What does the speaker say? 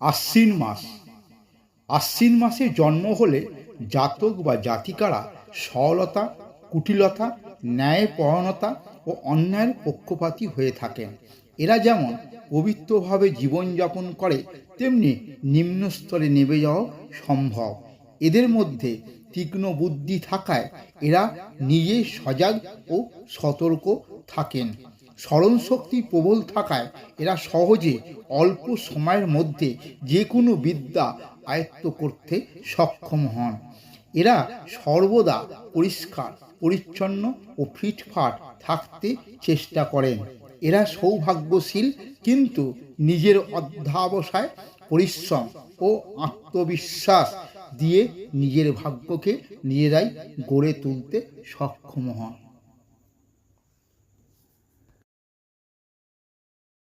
আশ্বিন মাস। আশ্বিন মাসে জন্ম হলে জাতক বা জাতিকারা সরলতা কুটিলতা ন্যায়পরণতা ও অন্যায়ের পক্ষপাতী হয়ে থাকেন। এরা যেমন পবিত্রভাবে জীবনযাপন করে, তেমনি নিম্ন স্তরে নেমে যাওয়া সম্ভব। এদের মধ্যে তীক্ষ্ণ বুদ্ধি থাকায় এরা নিজে সজাগ ও সতর্ক থাকেন। স্মরণশক্তি প্রবল থাকায় এরা সহজে অল্প সময়ের মধ্যে যে কোনো বিদ্যা আয়ত্ত করতে সক্ষম হন। এরা সর্বদা পরিষ্কার, পরিচ্ছন্ন ও ফিটফাট থাকতে চেষ্টা করেন। এরা সৌভাগ্যশীল, কিন্তু নিজের অধ্যাবসায় পরিশ্রম ও আত্মবিশ্বাস দিয়ে নিজের ভাগ্যকে নিজেরাই গড়ে তুলতে সক্ষম হন।